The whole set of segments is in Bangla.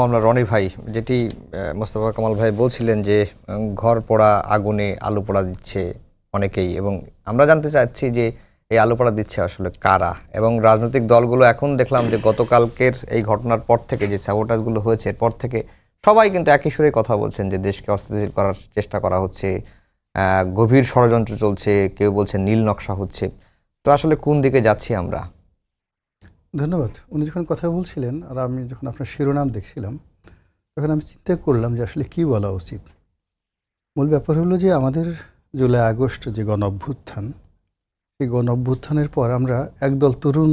মামলা রনি ভাই, যেটি মোস্তফা কামাল ভাই বলছিলেন যে ঘর পোড়া আগুনে আলু পোড়া দিচ্ছে অনেকেই এবং আমরা জানতে চাচ্ছি যে, এই আলু পোড়া দিচ্ছে আসলে কারা? এবং রাজনৈতিক দলগুলো এখন দেখলাম যে, গতকালকের এই ঘটনার পর থেকে যে স্যাবোটাজগুলো হয়েছে এরপর থেকে সবাই কিন্তু একই সুরে কথা বলছেন যে, দেশকে অস্থিতিশীল করার চেষ্টা করা হচ্ছে গভীর ষড়যন্ত্র চলছে, কেউ বলছে নীল নকশা হচ্ছে। তো আসলে কোন দিকে যাচ্ছি আমরা? ধন্যবাদ। উনি যখন কথা বলছিলেন আর আমি যখন আপনার শিরোনাম দেখছিলাম তখন আমি চিন্তা করলাম যে আসলে কি বলা উচিত। মূল ব্যাপার হলো যে আমাদের জুলাই আগস্ট যে গণ অভ্যুত্থান এই গণ অভ্যুত্থানের পর আমরা একদল তরুণ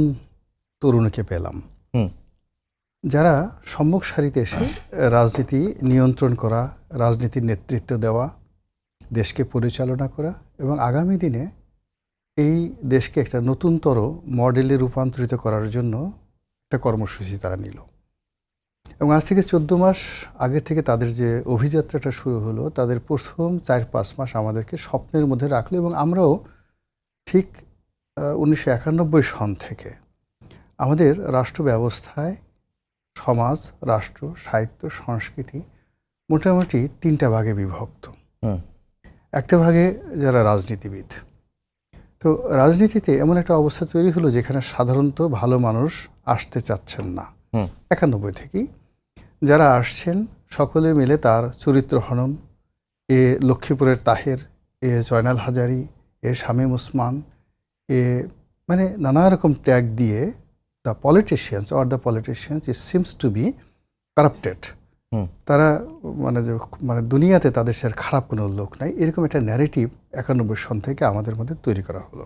তরুণীকে পেলাম। যারা সম্মুখ সারিতে এসে রাজনীতি নিয়ন্ত্রণ করা রাজনীতির নেতৃত্ব দেওয়া দেশকে পরিচালনা করা এবং আগামী দিনে এই দেশকে একটা নতুনতর মডেলে রূপান্তরিত করার জন্য একটা কর্মসূচি তারা নিল। এবং আজ থেকে চোদ্দ মাস আগে থেকে তাদের যে অভিযাত্রাটা শুরু হলো তাদের প্রথম চার পাঁচ মাস আমাদেরকে স্বপ্নের মধ্যে রাখল এবং আমরাও ঠিক উনিশশো একানব্বই সন থেকে আমাদের রাষ্ট্র ব্যবস্থায় সমাজ রাষ্ট্র সাহিত্য সংস্কৃতি মোটামুটি তিনটা ভাগে বিভক্ত। একটা ভাগে যারা রাজনীতিবিদ তো রাজনীতিতে এমন একটা অবস্থা তৈরি হলো যেখানে সাধারণত ভালো মানুষ আসতে চাচ্ছেন না। একানব্বই থেকেই। যারা আসছেন সকলে মিলে তার চরিত্র হনন। এ লক্ষ্মীপুরের তাহের এ জয়নাল হাজারি এ শামীম ওসমান এ মানে নানা রকম ট্যাগ দিয়ে the politicians or the politicians it seems to be corrupted. তারা মানে যে মানে দুনিয়াতে তাদের সে খারাপ কোনো লোক নাই। এরকম একটা ন্যারেটিভ একানব্বই সন থেকে আমাদের মধ্যে তৈরি করা হলো।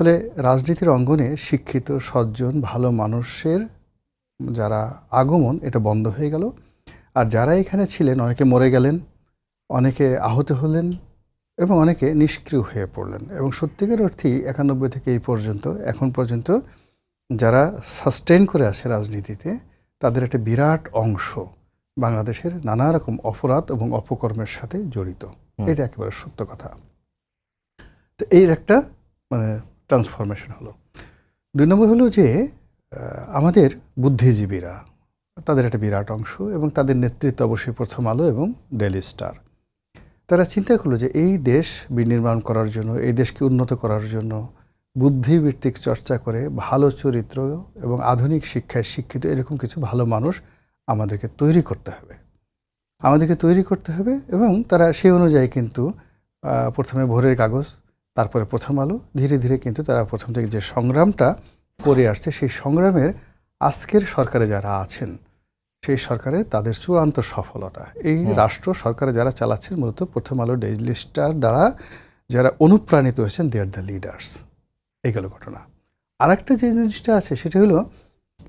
ফলে রাজনীতির অঙ্গনে শিক্ষিত, সজ্জন, ভালো মানুষের যারা আগমন, এটা বন্ধ হয়ে গেল। আর যারা এখানে ছিলেন, অনেকে মরে গেলেন, অনেকে আহত হলেন এবং অনেকে নিষ্ক্রিয় হয়ে পড়লেন। এবং সত্যিকার অর্থেই একানব্বই থেকে এই পর্যন্ত, এখন পর্যন্ত যারা সাস্টেন করে আছে রাজনীতিতে, তাদের একটা বিরাট অংশ বাংলাদেশের নানা রকম অপরাধ এবং অপকর্মের সাথে জড়িত। এটা একেবারে সত্য কথা। তো এই একটা মানে ট্রান্সফরমেশন হলো। দুই নম্বর হলো যে আমাদের বুদ্ধিজীবীরা তাদের একটা বিরাট অংশ এবং তাদের নেতৃত্ব অবশ্যই প্রথম আলো এবং ডেলি স্টার তারা চিন্তা করল যে এই দেশ বিনির্মাণ করার জন্য এই দেশকে উন্নত করার জন্য বুদ্ধিভিত্তিক চর্চা করে ভালো চরিত্র এবং আধুনিক শিক্ষায় শিক্ষিত এরকম কিছু ভালো মানুষ আমাদেরকে তৈরি করতে হবে। আমাদেরকে তৈরি করতে হবে এবং তারা সেই অনুযায়ী কিন্তু প্রথমে ভোরের কাগজ তারপরে প্রথম আলো ধীরে ধীরে কিন্তু তারা প্রথম থেকে যে সংগ্রামটা করে আসছে সেই সংগ্রামের আজকের সরকারে যারা আছেন সেই সরকারে তাদের চূড়ান্ত সফলতা। এই রাষ্ট্র সরকারে যারা চালাচ্ছেন মূলত প্রথম আলো ডেইলি স্টার দ্বারা যারা অনুপ্রাণিত হয়েছেন দে আর দ্য লিডার্স এই গেল ঘটনা। আরেকটা যে জিনিসটা আছে সেটা হলো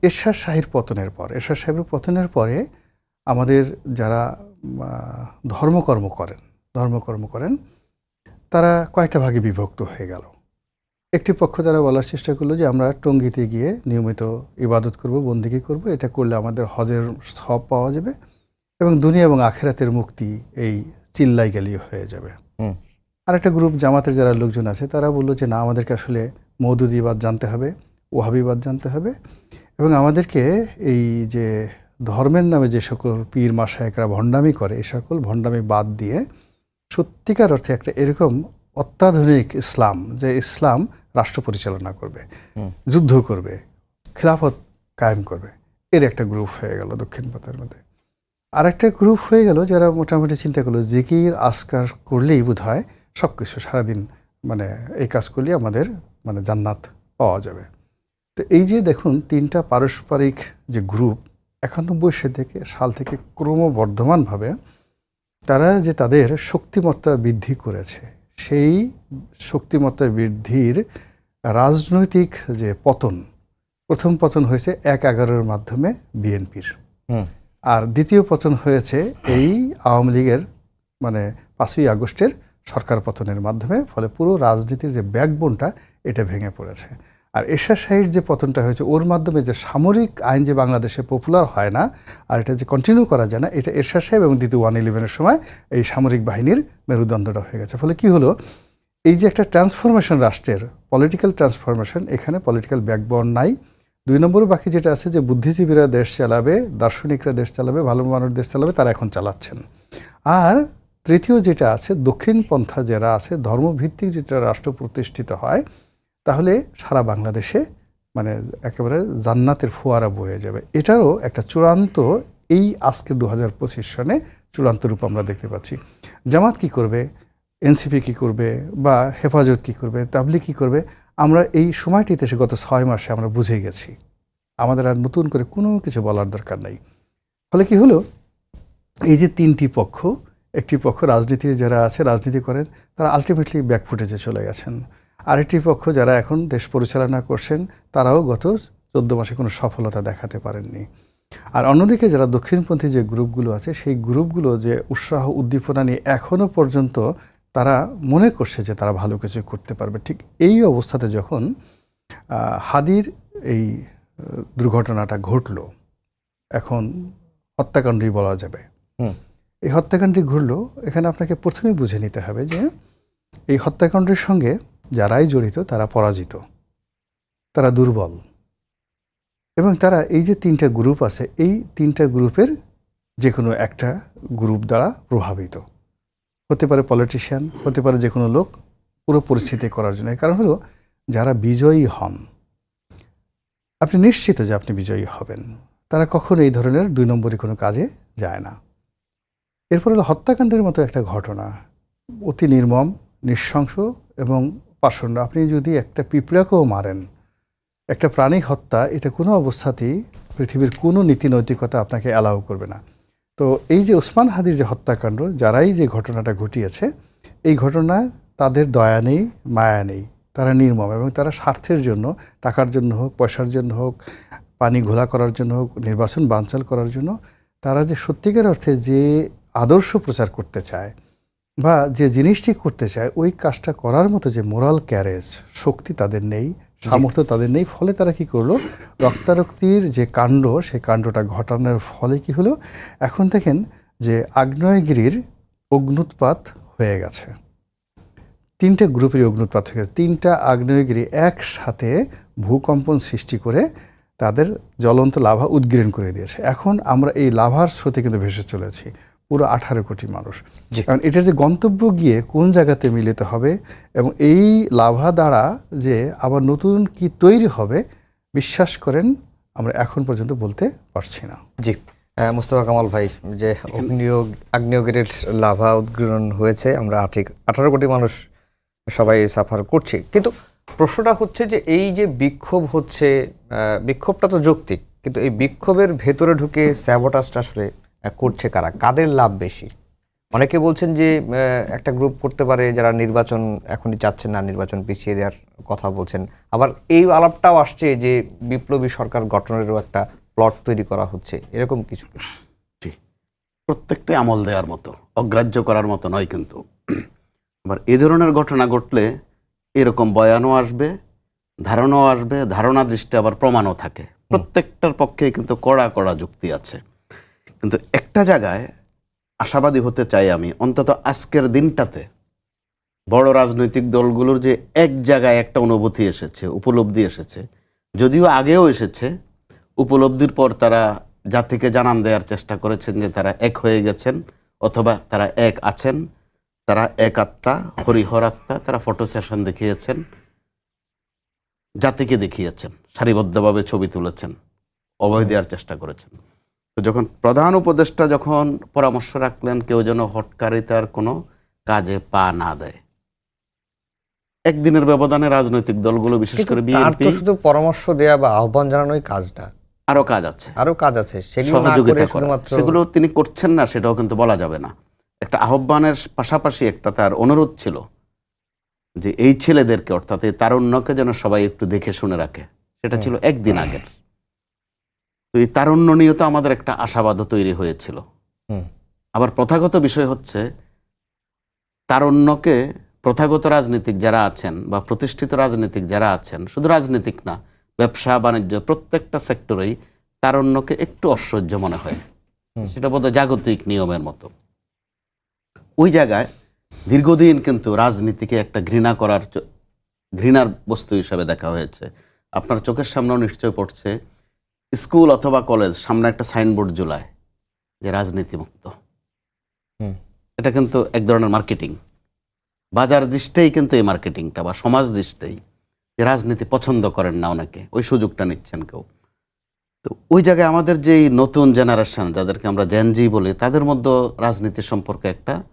এরশাদ শাহীর পতনের পর এরশাদ সাহেবের পতনের পরে আমাদের যারা ধর্মকর্ম করেন ধর্মকর্ম করেন তারা কয়েকটা ভাগে বিভক্ত হয়ে গেল। একটি পক্ষ তারা বলার চেষ্টা করল যে আমরা টঙ্গিতে গিয়ে নিয়মিত ইবাদত করব বন্দিগি করব এটা করলে আমাদের হজের সব পাওয়া যাবে এবং দুনিয়া এবং আখেরাতের মুক্তি এই চিল্লাই গেলেই হয়ে যাবে। হুম। আর একটা গ্রুপ জামাতের যারা লোকজন আছে তারা বলল যে না আমাদেরকে আসলে মৌদুদিবাদ জানতে হবে ওহাবিবাদ জানতে হবে। এবং আমাদেরকে এই যে ধর্মের নামে যে সকল পীর মাসায়করা ভণ্ডামি করে এই সকল ভণ্ডামি বাদ দিয়ে সত্যিকার অর্থে একটা এরকম অত্যাধুনিক ইসলাম যে ইসলাম রাষ্ট্র পরিচালনা করবে যুদ্ধ করবে খিলাফত কায়েম করবে। এর একটা গ্রুপ হয়ে গেল দক্ষিণ পথের মধ্যে। আর একটা গ্রুপ হয়ে গেল যারা মোটামুটি চিন্তা করল জিকির আসকার করলেই বোধ হয় সব কিছু সারাদিন মানে এই কাজ করলেই আমাদের মানে জান্নাত পাওয়া যাবে। তো এই যে দেখুন তিনটা পারস্পরিক যে গ্রুপ একানব্বই সে থেকে সাল থেকে ক্রমবর্ধমানভাবে তারা যে তাদের শক্তিমত্তা বৃদ্ধি করেছে সেই শক্তিমত্তা বৃদ্ধির রাজনৈতিক যে পতন প্রথম পতন হয়েছে এক এগারোর মাধ্যমে বিএনপির হুম। আর দ্বিতীয় পতন হয়েছে এই আওয়ামী লীগের মানে পাঁচই আগস্টের সরকার পতনের মাধ্যমে ফলে পুরো রাজনীতির যে ব্যাকবোনটা এটা ভেঙে পড়েছে আর এরশাদ শাহীর যে পতনটা হয়েছে, ওর মাধ্যমে যে সামরিক আইন যে বাংলাদেশে পপুলার হয় না, আর এটা যে কন্টিনিউ করা যায় না, এটা এরশাদ সাহেব এবং দ্বিতীয় ওয়ান ইলেভেনের সময় এই সামরিক বাহিনীর মেরুদণ্ডটা হয়ে গেছে। ফলে কি হলো? এই যে একটা ট্রান্সফরমেশন রাষ্ট্রের পলিটিক্যাল ট্রান্সফরমেশন এখানে পলিটিক্যাল ব্যাকবোন নাই। দুই নম্বর বাকি যেটা আছে, যে বুদ্ধিজীবীরা দেশ চালাবে, দার্শনিকরা দেশ চালাবে, ভালো মানুষ দেশ চালাবে, তারা এখন চালাচ্ছেন। আর তৃতীয় যেটা আছে, দক্ষিণ পন্থা যারা আছে, ধর্মভিত্তিক যেটা রাষ্ট্র প্রতিষ্ঠিত হয় তাহলে সারা বাংলাদেশে মানে একেবারে জান্নাতের ফোয়ারা বয়ে যাবে। এটারও একটা চূড়ান্ত এই আজকে দু হাজার পঁচিশ সনে চূড়ান্ত রূপ আমরা দেখতে পাচ্ছি। জামাত কি করবে? এনসিপি কি করবে? বা হেফাজত কি করবে? তাবলি কি করবে? আমরা এই সময়টিতে এসে গত ছয় মাসে আমরা বুঝে গেছি। আমাদের আর নতুন করে কোনো কিছু বলার দরকার নাই। ফলে কি হলো? এই যে তিনটি পক্ষ, একটি পক্ষ রাজনীতির যারা আছে, রাজনীতি করেন, তারা আলটিমেটলি ব্যাকফুটেজে চলে গেছেন। আরেকটি পক্ষ যারা এখন দেশ পরিচালনা করছেন তারাও গত চোদ্দ মাসে কোনো সফলতা দেখাতে পারেননি। আর অন্যদিকে যারা দক্ষিণপন্থী যে গ্রুপগুলো আছে সেই গ্রুপগুলো যে উৎসাহ উদ্দীপনা নিয়ে এখনও পর্যন্ত তারা মনে করছে যে তারা ভালো কিছু করতে পারবে। ঠিক এই অবস্থাতে যখন হাদির এই দুর্ঘটনাটা ঘটল এখন হত্যাকাণ্ডই বলা যাবে। হুম। এই হত্যাকাণ্ডটি ঘটলো এখানে আপনাকে প্রথমেই বুঝে নিতে হবে যে এই হত্যাকাণ্ডের সঙ্গে যারাই জড়িত, তারা পরাজিত। তারা দুর্বল। এবং তারা এই যে তিনটা গ্রুপ আছে, এই তিনটা গ্রুপের যে কোনো একটা গ্রুপ দ্বারা প্রভাবিত। হতে পারে পলিটিশিয়ান, হতে পারে যে কোনো লোক পুরো পরিস্থিতি করার জন্য। কারণ হলো, যারা বিজয়ী হন, আপনি নিশ্চিত যে আপনি বিজয়ী হবেন। তারা কখনো এই ধরনের দুই নম্বরই কোনো কাজে যায় না। এরপর হলো হত্যাকাণ্ডের মতো একটা ঘটনা। অতি নির্মম, নৃশংস এবং পাষণ্ড। আপনি যদি একটা পিঁপড়াকেও মারেন, একটা প্রাণী হত্যা, এটা কোনো অবস্থাতেই পৃথিবীর কোনো নীতি নৈতিকতা আপনাকে অ্যালাউ করবে না। তো এই যে ওসমান হাদির যে হত্যাকাণ্ড, যারাই যে ঘটনাটা ঘটিয়েছে, এই ঘটনায় তাদের দয়া নেই, মায়া নেই। তারা নির্মম এবং তারা স্বার্থের জন্য, টাকার জন্য হোক, পয়সার জন্য হোক, পানি ঘোলা করার জন্য হোক, নির্বাচন বানচাল করার জন্য, তারা যে সত্যিকার অর্থে যে আদর্শ প্রচার করতে চায় বা যে জিনিসটি করতে চায় ওই কাজটা করার মতো যে মোরাল ক্যারেজ শক্তি তাদের নেই সামর্থ্য তাদের নেই ফলে তারা কি করল? রক্তারক্তির যে কাণ্ড সেই কাণ্ডটা ঘটানোর ফলে কি হলো? এখন দেখেন যে আগ্নেয়গিরির অগ্নুৎপাত হয়ে গেছে। তিনটে গ্রুপের অগ্নুৎপাত হয়ে গেছে। তিনটা আগ্নেয়গিরি একসাথে ভূকম্পন সৃষ্টি করে তাদের জ্বলন্ত লাভা উদ্গীরণ করে দিয়েছে। এখন আমরা এই লাভার স্রোতে কিন্তু ভেসে চলেছি। পুরো আঠারো কোটি মানুষ। কারণ এটার যে গন্তব্য গিয়ে কোন জায়গাতে মিলিত হবে এবং এই লাভা দ্বারা যে আবার নতুন কি তৈরি হবে বিশ্বাস করেন আমরা এখন পর্যন্ত বলতে পারছি না। জি। মুস্তফা কামাল ভাই যে অগ্নিয় আগ্নেয়গিরির লাভা উদ্গীরণ হয়েছে আমরা ঠিক আঠারো কোটি মানুষ সবাই সাফার করছি। কিন্তু প্রশ্নটা হচ্ছে যে এই যে বিক্ষোভ হচ্ছে বিক্ষোভটা তো যৌক্তিক কিন্তু এই বিক্ষোভের ভেতরে ঢুকে স্যাবোটাসটা আসলে করছে কারা? কাদের লাভ বেশি? অনেকে বলছেন যে একটা গ্রুপ করতে পারে যারা নির্বাচন এখনই চাচ্ছেন না নির্বাচন পিছিয়ে দেওয়ার কথা বলছেন। আবার এই আলাপটাও আসছে যে বিপ্লবী সরকার গঠনেরও একটা প্লট তৈরি করা হচ্ছে। এরকম কিছু? প্রত্যেকটাই আমল দেওয়ার মতো অগ্রাহ্য করার মতো নয় কিন্তু। আবার এ ধরনের ঘটনা ঘটলে এরকম বয়ানও আসবে ধারণাও আসবে ধারণা দৃষ্টি আবার প্রমাণও থাকে। প্রত্যেকটার পক্ষে কিন্তু কড়া কড়া যুক্তি আছে। কিন্তু একটা জায়গায় আশাবাদী হতে চাই আমি, অন্তত আজকের দিনটাতে বড় রাজনৈতিক দলগুলোর যে এক জায়গায় একটা অনুভূতি এসেছে, উপলব্ধি এসেছে, যদিও আগেও এসেছে, উপলব্ধির পর তারা জাতিকে জানান দেওয়ার চেষ্টা করেছেন যে তারা এক হয়ে গেছেন অথবা তারা এক আছেন, তারা এক আত্মা, হরিহর আত্মা, তারা ফটো সেশন দেখিয়েছেন, জাতিকে দেখিয়েছেন, সারিবদ্ধভাবে ছবি তুলেছেন, অভয় দেওয়ার চেষ্টা করেছেন। তো যখন প্রধান উপদেষ্টা যখন পরামর্শ রাখলেন কেউ যেন হটকারিতার কোনো কাজে পা না দেয়। একদিনের ব্যবধানে রাজনৈতিক দলগুলো বিশেষ করে বিএনপি শুধু পরামর্শ দেয়া বা আহ্বান জানানোই কাজটা আরও কাজ আছে। আরও কাজ আছে। সেগুলো না করে শুধুমাত্র সেগুলো তিনি করছেন না সেটাও কিন্তু বলা যাবে না। একটা আহ্বানের পাশাপাশি একটা তার অনুরোধ ছিল যে এই ছেলেদেরকে অর্থাৎ এই তারুণ্যকে যেন সবাই একটু দেখে শুনে রাখে। সেটা ছিল একদিন আগের। তো এই তারুণ্য নিয়ে তো আমাদের একটা আশাবাদও তৈরি হয়েছিল। আবার প্রথাগত বিষয় হচ্ছে তারুণ্যকে প্রথাগত রাজনীতিক যারা আছেন বা প্রতিষ্ঠিত রাজনীতিক যারা আছেন শুধু রাজনীতিক না ব্যবসা বাণিজ্য প্রত্যেকটা সেক্টরেই তারুণ্যকে একটু অসহ্য মনে হয়। সেটা বোধহয় জাগতিক নিয়মের মতো। ওই জায়গায় দীর্ঘদিন কিন্তু রাজনীতিকে একটা ঘৃণা করার ঘৃণার বস্তু হিসাবে দেখা হয়েছে। আপনার চোখের সামনেও নিশ্চয় পড়ছে স্কুল অথবা কলেজ সামনে একটা সাইনবোর্ড জুলায় যে রাজনীতি মুক্ত হুম। এটা কিন্তু এক ধরনের মার্কেটিং। বাজার দৃষ্টেই কিন্তু এই মার্কেটিংটা বা সমাজ দৃষ্টেই যে রাজনীতি পছন্দ করেন না অনেকে ওই সুযোগটা নিচ্ছেন কেউ। তো ওই জায়গায় আমাদের যেই নতুন জেনারেশন যাদেরকে আমরা জেনজি বলি তাদের মধ্যে রাজনীতি সম্পর্কে একটা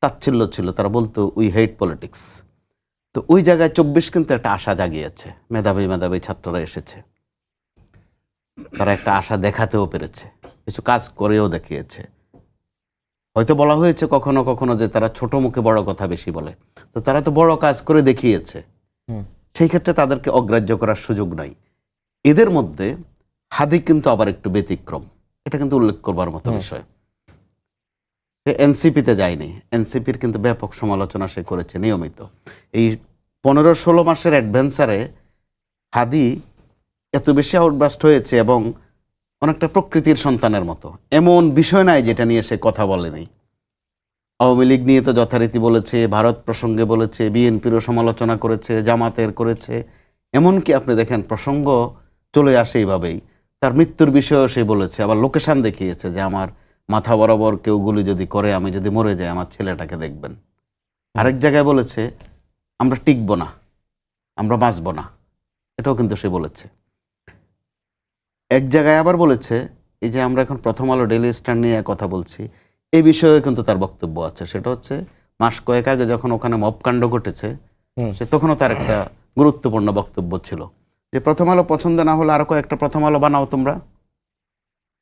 তাচ্ছিল্য ছিল তারা বলতো উই হেট পলিটিক্স তো ওই জায়গায় চব্বিশ কিন্তু একটা আশা জাগিয়েছে মেধাবী মেধাবী ছাত্ররা এসেছে। তারা একটা আশা দেখাতেও পেরেছে কিছু কাজ করেও দেখিয়েছে। হয়তো বলা হয়েছে কখনো কখনো যে তারা ছোট মুখে বড় কথা বেশি বলে তো তারা তো বড় কাজ করে দেখিয়েছে। সেই ক্ষেত্রে তাদেরকে অগ্রাহ্য করার সুযোগ নাই। এদের মধ্যে হাদি কিন্তু আবার একটু ব্যতিক্রম এটা কিন্তু উল্লেখ করবার মতো বিষয়। সে এনসিপিতে যায়নি এনসিপির কিন্তু ব্যাপক সমালোচনা সে করেছে নিয়মিত। এই পনেরো ষোলো মাসের অ্যাডভেঞ্চারে হাদি এত বেশি আউটবাস্ট হয়েছে এবং অনেকটা প্রকৃতির সন্তানের মতো। এমন বিষয় নাই যেটা নিয়ে সে কথা বলেনি আওয়ামী লীগ নিয়ে তো যথারীতি বলেছে, ভারত প্রসঙ্গে বলেছে, বিএনপিরও সমালোচনা করেছে, জামাতের করেছে। এমনকি আপনি দেখেন, প্রসঙ্গ চলে আসে এইভাবেই। তার মৃত্যুর বিষয়েও সে বলেছে, আবার লোকেশান দেখিয়েছে যে আমার মাথা বরাবর কেউ গুলি যদি করে, আমি যদি মরে যাই, আমার ছেলেটাকে দেখবেন। আরেক জায়গায় বলেছে, আমরা টিকবো না, আমরা বাঁচবো না। এটাও কিন্তু সে বলেছে। এক জায়গায় আবার বলেছে এই যে আমরা এখন প্রথম আলো ডেলি স্টার নিয়ে কথা বলছি এই বিষয়ে কিন্তু তার বক্তব্য আছে। সেটা হচ্ছে মাস কয়েক আগে যখন ওখানে মপকাণ্ড ঘটেছে সে তখনও তার একটা গুরুত্বপূর্ণ বক্তব্য ছিল। যে প্রথম আলো পছন্দ না হলে আরও কয়েকটা প্রথম আলো বানাও তোমরা।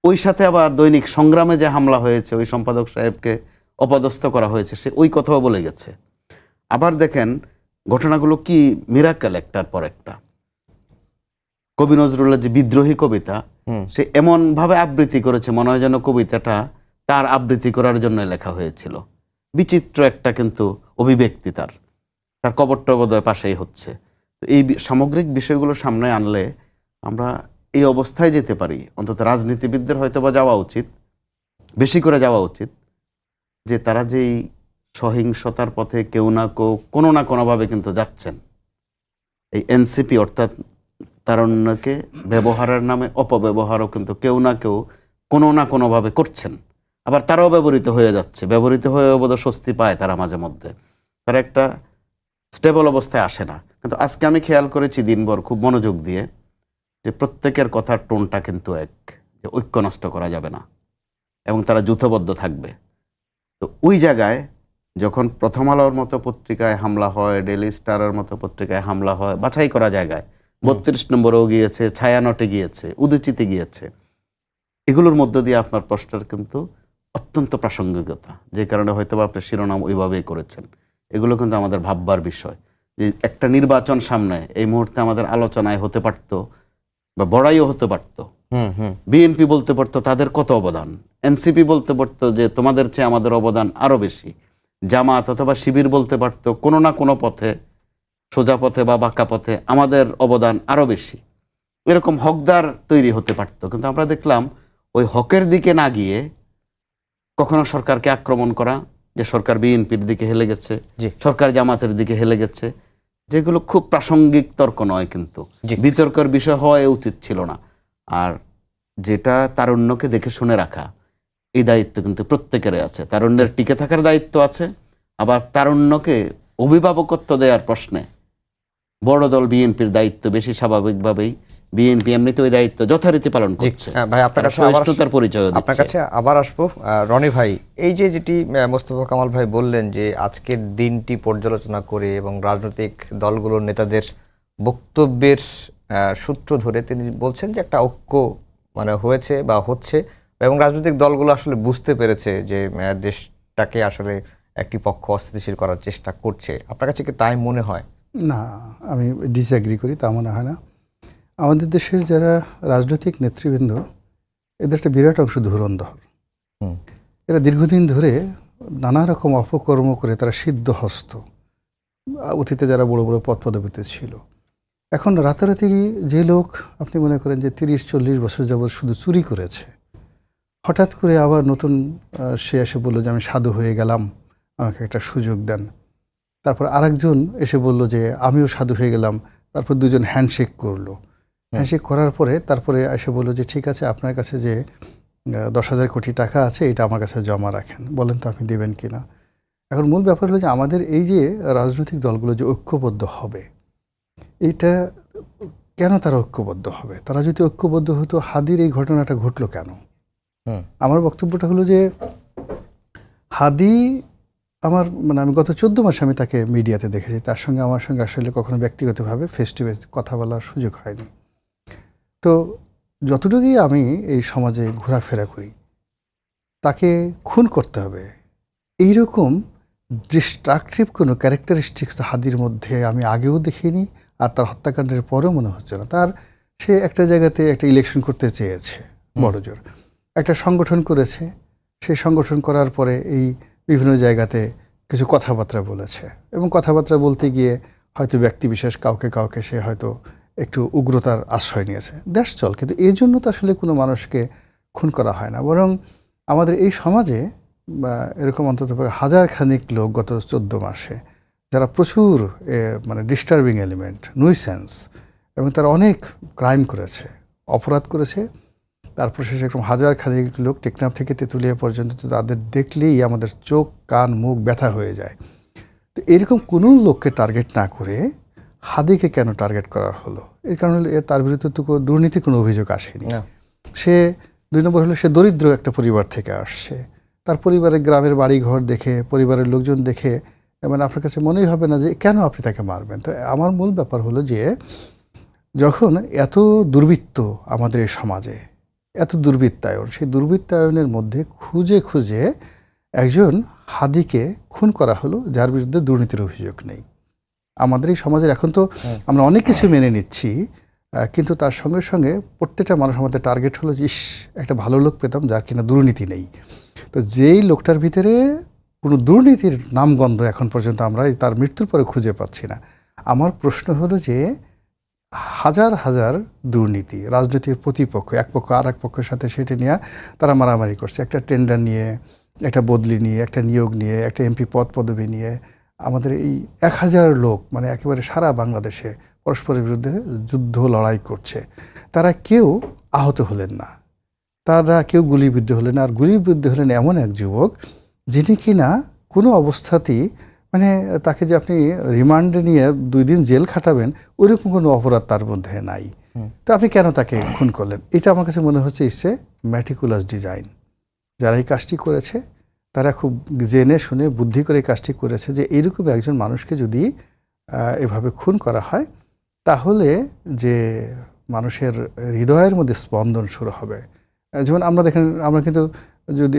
ওই সাথে আবার দৈনিক সংগ্রামে যে হামলা হয়েছে ওই সম্পাদক সাহেবকে অপদস্থ করা হয়েছে সে ওই কথাও বলে গেছে। আবার দেখেন ঘটনাগুলো কি মিরাকেল একটার পর একটা। কবি নজরুলের যে বিদ্রোহী কবিতা। সে এমনভাবে আবৃত্তি করেছে মনে হয় যেন কবিতাটা তার আবৃত্তি করার জন্য লেখা হয়েছিল। বিচিত্র একটা কিন্তু অভিব্যক্তি তার। তার কবরটা বোধহয় পাশেই হচ্ছে। এই সামগ্রিক বিষয়গুলো সামনে আনলে আমরা এই অবস্থায় যেতে পারি। অন্তত রাজনীতিবিদদের হয়তো বা যাওয়া উচিত বেশি করে যাওয়া উচিত যে তারা যেই সহিংসতার পথে কেউ না কেউ কোনো না কোনোভাবে কিন্তু যাচ্ছেন। এই এনসিপি অর্থাৎ তারণ্যকে ব্যবহারের নামে অপব্যবহারও কিন্তু কেউ না কেউ কোনো না কোনোভাবে করছেন। আবার তারাও ব্যবহৃত হয়ে যাচ্ছে। ব্যবহৃত হয়ে বোধ স্বস্তি পায় তারা মাঝে মধ্যে। তারা একটা স্টেবল অবস্থায় আসে না। কিন্তু আজকে আমি খেয়াল করেছি দিনভর খুব মনোযোগ দিয়ে যে প্রত্যেকের কথার টোনটা কিন্তু এক, যে ঐক্য নষ্ট করা যাবে না এবং তারা যুথবদ্ধ থাকবে। তো ওই জায়গায় যখন প্রথম আলোর মতো পত্রিকায় হামলা হয় ডেলি স্টারের মতো পত্রিকায় হামলা হয়, বাছাই করা জায়গায় বত্রিশ নম্বরেও গিয়েছে ছায়ানটে গিয়েছে উদচিতে গিয়েছে। এগুলোর মধ্য দিয়ে আপনার প্রশ্নের কিন্তু অত্যন্ত প্রাসঙ্গিকতা যে কারণে হয়তো বা আপনি শিরোনাম ওইভাবেই করেছেন। এগুলো কিন্তু আমাদের ভাববার বিষয়। যে একটা নির্বাচন সামনে এই মুহূর্তে আমাদের আলোচনায় হতে পারত বা বড়াইও হতে পারতো। বিএনপি বলতে পারতো তাদের কত অবদান? এনসিপি বলতে পারতো যে তোমাদের চেয়ে আমাদের অবদান আরও বেশি। জামাত অথবা শিবির বলতে পারতো কোনো না কোনো পথে সোজা পথে বা বাঁকা পথে আমাদের অবদান আরও বেশি এরকম হকদার তৈরি হতে পারতো কিন্তু আমরা দেখলাম ওই হকের দিকে না গিয়ে কখনো সরকারকে আক্রমণ করা যে সরকার বিএনপির দিকে হেলে গেছে। সরকার জামাতের দিকে হেলে গেছে যেগুলো খুব প্রাসঙ্গিক তর্ক নয় কিন্তু। বিতর্কের বিষয় হওয়া উচিত ছিল না আর যেটা তারুণ্যকে দেখে শুনে রাখা এই দায়িত্ব কিন্তু প্রত্যেকেরই আছে তারুণ্যের টিকে থাকার দায়িত্ব আছে আবার তারুণ্যকে অভিভাবকত্ব দেওয়ার প্রশ্নে বড় দল বিএনপির দায়িত্ব বেশি স্বাভাবিকভাবেই বিএনপি এমনিতে ওই দায়িত্ব যথারীতি পালন করছে। হ্যাঁ, ভাই আপনার কাছে সহিষ্ণুতার পরিচয় আপনার কাছে আবার আসব। রনি ভাই এই যে যেটি মোস্তফা কামাল ভাই বললেন যে আজকের দিনটি পর্যালোচনা করে এবং রাজনৈতিক দলগুলোর নেতাদের বক্তব্যের সূত্র ধরে তিনি বলছেন যে একটা ঐক্য মানে হয়েছে বা হচ্ছে এবং রাজনৈতিক দলগুলো আসলে বুঝতে পেরেছে যে দেশটাকে আসলে একটি পক্ষ অস্থিতিশীল করার চেষ্টা করছে। আপনার কাছে কি তাই মনে হয়? না আমি ডিসঅ্যাগ্রি করি তা মনে হয় না। আমাদের দেশের যারা রাজনৈতিক নেতৃবৃন্দ এদের একটা বিরাট অংশ ধুরন্ধর। এরা দীর্ঘদিন ধরে নানা রকম অপকর্ম করে তারা সিদ্ধ হস্ত অতীতে যারা বড় বড় পদ পদবিতে ছিল। এখন রাতারাতি যে লোক আপনি মনে করেন যে তিরিশ চল্লিশ বছর যাবৎ শুধু চুরি করেছে হঠাৎ করে আবার নতুন সে এসে বলল যে আমি সাধু হয়ে গেলাম আমাকে একটা সুযোগ দেন। তারপর আরেকজন এসে বলল যে আমিও সাধু হয়ে গেলাম। তারপর দুজন হ্যান্ডশেক করল। হ্যান্ডশেক করার পরে তারপরে এসে বলল যে ঠিক আছে আপনার কাছে যে দশ হাজার কোটি টাকা আছে এটা আমার কাছে জমা রাখেন। বলেন তো আপনি দেবেন কি না? এখন মূল ব্যাপার হলো যে আমাদের এই যে রাজনৈতিক দলগুলো যে ঐক্যবদ্ধ হবে এইটা কেন তারা ঐক্যবদ্ধ হবে? তারা যদি ঐক্যবদ্ধ হতো হাদির এই ঘটনাটা ঘটলো কেন। আমার বক্তব্যটা হলো যে হাদি আমার মানে আমি গত চোদ্দ মাসে আমি তাকে মিডিয়াতে দেখেছি। তার সঙ্গে আমার সঙ্গে আসলে কখনো ব্যক্তিগতভাবে ফেস টু ফেস কথা বলার সুযোগ হয়নি। তো যতটুকুই আমি এই সমাজে ঘোরাফেরা করি, তাকে খুন করতে হবে। এইরকম ডিস্ট্রাকটিভ কোনো ক্যারেক্টারিস্টিক্স হাদির মধ্যে আমি আগেও দেখিনি, আর তার হত্যাকাণ্ডের পরেও মনে হচ্ছে না। তার, সে একটা জায়গাতে একটা ইলেকশন করতে চেয়েছে বড় জোর একটা সংগঠন করেছে। সেই সংগঠন করার পরে এই বিভিন্ন জায়গাতে কিছু কথাবার্তা বলেছে এবং কথাবার্তা বলতে গিয়ে হয়তো ব্যক্তি বিশেষ কাউকে কাউকে সে হয়তো একটু উগ্রতার আশ্রয় নিয়েছে। দেশ চল কিন্তু এই জন্য তো আসলে কোনো মানুষকে খুন করা হয় না। বরং আমাদের এই সমাজে এরকম অন্তত হাজার খানিক লোক গত চোদ্দ মাসে যারা প্রচুর মানে ডিস্টার্বিং এলিমেন্ট নুইসেন্স এবং তারা অনেক ক্রাইম করেছে, অপরাধ করেছে তারপর শেষে এরকম হাজার খানিক লোক টেকনাফ থেকে তেঁতুলিয়া পর্যন্ত তো তাদের দেখলেই আমাদের চোখ কান মুখ ব্যথা হয়ে যায়। তো এরকম কোনো লোককে টার্গেট না করে হাদিকে কেন টার্গেট করা হলো? এর কারণ তার বিরুদ্ধে তো কোনো দুর্নীতির কোনো অভিযোগ আসেনি। সে দুই নম্বর হলো সে দরিদ্র একটা পরিবার থেকে আসছে। তার পরিবারের গ্রামের বাড়ি ঘর দেখে পরিবারের লোকজন দেখে মানে আপনার কাছে মনেই হবে না যে কেন আপনি তাকে মারবেন? তো আমার মূল ব্যাপার হলো যে যখন এত দুর্বৃত্ত আমাদের এই সমাজে এত দুর্বৃত্তায়ন সেই দুর্বৃত্তায়নের মধ্যে খুঁজে খুঁজে একজন হাদিকে খুন করা হলো যার বিরুদ্ধে দুর্নীতির অভিযোগ নেই। আমাদের এই সমাজের এখন তো আমরা অনেক কিছু মেনে নিচ্ছি কিন্তু তার সঙ্গে সঙ্গে প্রত্যেকটা মানুষ আমাদের টার্গেট হলো যে ইস একটা ভালো লোক পেতাম যার কিনা দুর্নীতি নেই। তো যেই লোকটার ভিতরে কোনো দুর্নীতির নামগন্ধ এখন পর্যন্ত আমরা তার মৃত্যুর পরে খুঁজে পাচ্ছি না। আমার প্রশ্ন হলো যে হাজার হাজার দুর্নীতি, রাজনীতির প্রতিপক্ষ, এক পক্ষ আর এক পক্ষের সাথে সেটা নিয়ে তারা মারামারি করছে। একটা টেন্ডার নিয়ে, একটা বদলি নিয়ে, একটা নিয়োগ নিয়ে, একটা এমপি পদ পদবি নিয়ে। আমাদের এই এক হাজার লোক মানে একেবারে সারা বাংলাদেশে পরস্পরের বিরুদ্ধে যুদ্ধ, লড়াই করছে। তারা কেউ আহত হলেন না। তারা কেউ গুলিবিদ্ধ হলেন। আর গুলিবিদ্ধ হলেন এমন এক যুবক, যিনি কিনা কোনো অবস্থাতেই মানে তাকে যে আপনি রিমান্ডে নিয়ে দুই দিন জেল খাটাবেন ওইরকম কোনো অপরাধ তার মধ্যে নাই। তো আপনি কেন তাকে খুন করলেন? এটা আমার কাছে মনে হচ্ছে ইসে ম্যাটিকুলাস ডিজাইন যারা এই কাজটি করেছে তারা খুব জেনে শুনে বুদ্ধি করে এই কাজটি করেছে যে এইরকম একজন মানুষকে যদি এভাবে খুন করা হয় তাহলে যে মানুষের হৃদয়ের মধ্যে স্পন্দন শুরু হবে। যেমন আমরা দেখেন আমরা কিন্তু যদি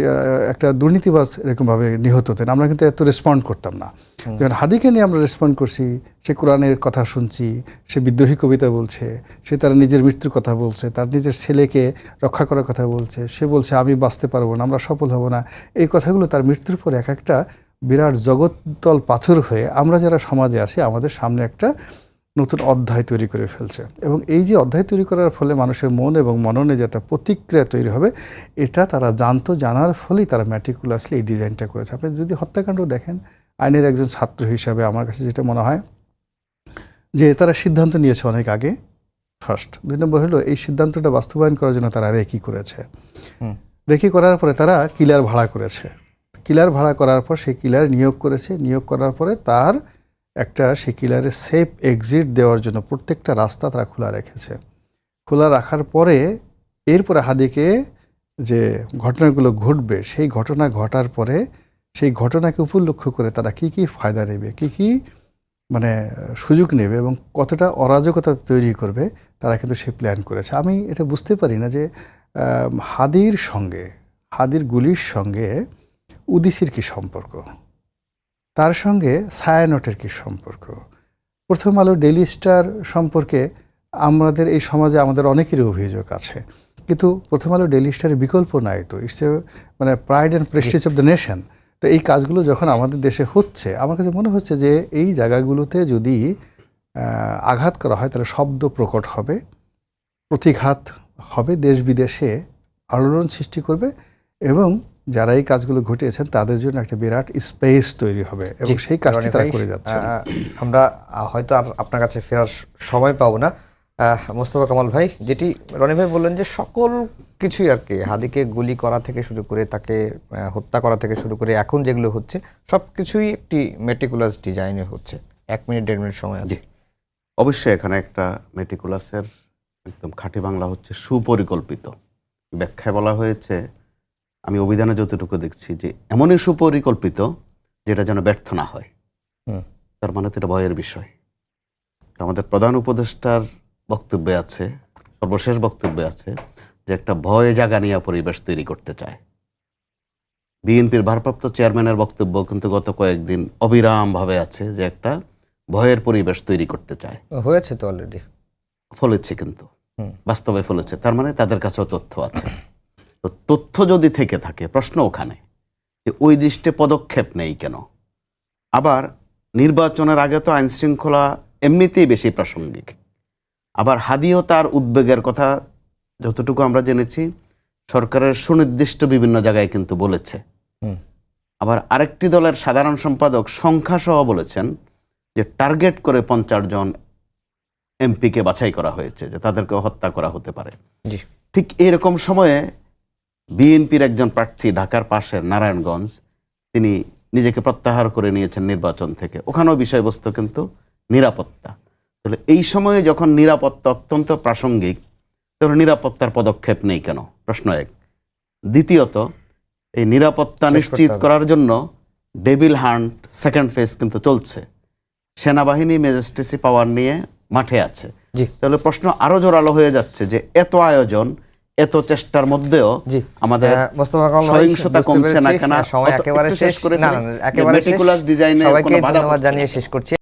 একটা দুর্নীতিবাজ এরকমভাবে নিহত হতেন আমরা কিন্তু এত রেসপন্ড করতাম না। যখন হাদিকে নিয়ে আমরা রেসপন্ড করছি সে কোরআনের কথা শুনছি সে বিদ্রোহী কবিতা বলছে সে তার নিজের মৃত্যুর কথা বলছে তার নিজের ছেলেকে রক্ষা করার কথা বলছে সে বলছে আমি বাঁচতে পারব না আমরা সফল হব না এই কথাগুলো তার মৃত্যুর পরে এক একটা বিরাট জগত্তল পাথর হয়ে আমরা যারা সমাজে আছি আমাদের সামনে একটা নতুন অধ্যায় তৈরি করে ফেলছে। এবং এই যে অধ্যায় তৈরি করার ফলে মানুষের মন এবং মননে যে একটা প্রতিক্রিয়া তৈরি হবে এটা তারা জানতো জানার ফলেই তারা ম্যাটিকুলাসলি এই ডিজাইনটা করেছে। আপনি যদি হত্যাকাণ্ড দেখেন আইনের একজন ছাত্র হিসাবে আমার কাছে যেটা মনে হয় যে তারা সিদ্ধান্ত নিয়েছে অনেক আগে। ফার্স্ট দুই নম্বর হলো এই সিদ্ধান্তটা বাস্তবায়ন করার জন্য তারা রেকি করেছে। রেকি করার পরে তারা কিলার ভাড়া করেছে। কিলার ভাড়া করার পর সেই কিলার নিয়োগ করেছে। নিয়োগ করার পরে তার একটা সেই কিলারে সেফ এক্সিট দেওয়ার জন্য প্রত্যেকটা রাস্তা তারা খোলা রেখেছে। খোলা রাখার পরে এরপরে হাদিকে যে ঘটনাগুলো ঘটবে, সেই ঘটনা ঘটার পরে সেই ঘটনাকে উপলক্ষ করে তারা কি কি ফায়দা নেবে, কি কি মানে সুযোগ নেবে এবং কতটা অরাজকতা তৈরি করবে, তারা কিন্তু সে প্ল্যান করেছে। আমি এটা বুঝতে পারি না যে হাদির সঙ্গে, হাদির গুলির সঙ্গে উদিসির কি সম্পর্ক? তার সঙ্গে ছায়ানটের কি সম্পর্ক? প্রথম আলো ডেলি স্টার সম্পর্কে আমাদের এই সমাজে আমাদের অনেকেরই অভিযোগ আছে। কিন্তু প্রথম আলো ডেলি স্টারের বিকল্প নাই তো। ইটস মানে pride and prestige of the nation তো এই কাজগুলো যখন আমাদের দেশে হচ্ছে, আমার কাছে মনে হচ্ছে যে এই জায়গাগুলোতে যদি আঘাত করা হয়, তাহলে শব্দ প্রকট হবে, প্রতিঘাত হবে, দেশ বিদেশে আলোড়ন সৃষ্টি করবে এবং যারা এই কাজগুলো ঘটিয়েছেন তাদের জন্য একটা বিরাট স্পেস তৈরি হবে এবং সেই কাজটি তারা করে যাচ্ছে আহ, আমরা হয়তো আর আপনার কাছে ফেরার সময় পাবো না। আহ, মোস্তফা কামাল ভাই যেটি রনি ভাই বললেন যে সকল কিছুই আর কি হাদিকে গুলি করা থেকে শুরু করে তাকে হত্যা করা থেকে শুরু করে এখন যেগুলো হচ্ছে সব কিছুই একটি মেটিকুলাস ডিজাইনে হচ্ছে। এক মিনিট দেড় মিনিট সময় আছে। অবশ্যই এখানে একটা মেটিকুলাসের একদম খাঁটি বাংলা হচ্ছে সুপরিকল্পিত। ব্যাখ্যায় বলা হয়েছে আমি অভিধানে যতটুকু দেখছি যে এমনই সুপরিকল্পিত যেটা যেন ব্যর্থ না হয়। তার মানে তো এটা ভয়ের বিষয়। আমাদের প্রধান উপদেষ্টার বক্তব্যে আছে সর্বশেষ বক্তব্যে আছে যে একটা ভয় জাগানিয়া পরিবেশ তৈরি করতে চায়। বিএনপির ভারপ্রাপ্ত চেয়ারম্যানের বক্তব্য কিন্তু গত কয়েকদিন অবিরামভাবে আছে যে একটা ভয়ের পরিবেশ তৈরি করতে চায়। হয়েছে তো অলরেডি ফলেছে কিন্তু। বাস্তবে ফলেছে। তার মানে তাদের কাছেও তথ্য আছে। তো তথ্য যদি থেকে থাকে প্রশ্ন ওখানে যে ওই দৃষ্টে পদক্ষেপ নেই কেন? আবার নির্বাচনের আগে তো আইন শৃঙ্খলা এমনিতেই বেশি প্রাসঙ্গিক। আবার হাদিও তার উদ্বেগের কথা যতটুকু আমরা জেনেছি সরকারের সুনির্দিষ্ট বিভিন্ন জায়গায় কিন্তু বলেছে। আবার আরেকটি দলের সাধারণ সম্পাদক সংখ্যাসহ বলেছেন যে টার্গেট করে পঞ্চাশ জন এমপিকে বাছাই করা হয়েছে যে তাদেরকে হত্যা করা হতে পারে। ঠিক এরকম সময়ে বিএনপির একজন প্রার্থী ঢাকার পাশের নারায়ণগঞ্জ তিনি নিজেকে প্রত্যাহার করে নিয়েছেন নির্বাচন থেকে। ওখানেও বিষয়বস্তু কিন্তু নিরাপত্তা। তাহলে এই সময়ে যখন নিরাপত্তা অত্যন্ত প্রাসঙ্গিক তখন নিরাপত্তার পদক্ষেপ নেই কেন? প্রশ্ন এক। দ্বিতীয়ত এই নিরাপত্তা নিশ্চিত করার জন্য ডেভিল হান্ট সেকেন্ড ফেজ কিন্তু চলছে। সেনাবাহিনী ম্যাজিস্ট্রেসি পাওয়ার নিয়ে মাঠে আছে। জি। তাহলে প্রশ্ন আরও জোরালো হয়ে যাচ্ছে যে এত আয়োজন এত চেষ্টার মধ্যেও জি। আমাদের ভাই, সহিংসতা কমছে না কেন? হ্যাঁ, সময় একেবারে শেষ করে না একেবারে মেটিকুলাস সবাইকে কোনো বাধা জানিয়ে শেষ করছি।